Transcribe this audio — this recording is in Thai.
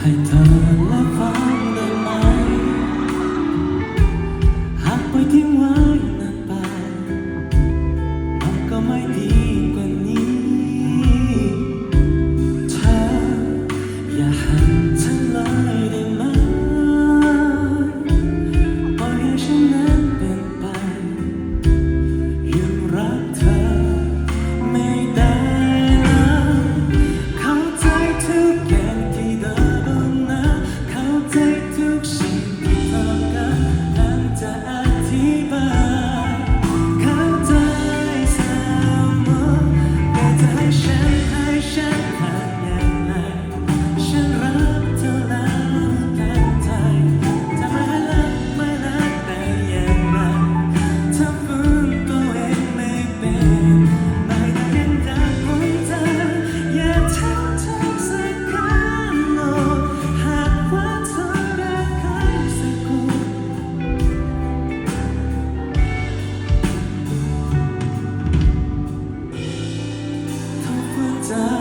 ให้เธอและฟ้าได้ไหมหากไปทิ้งไว้นานไปมันก็ไม่ดี desire.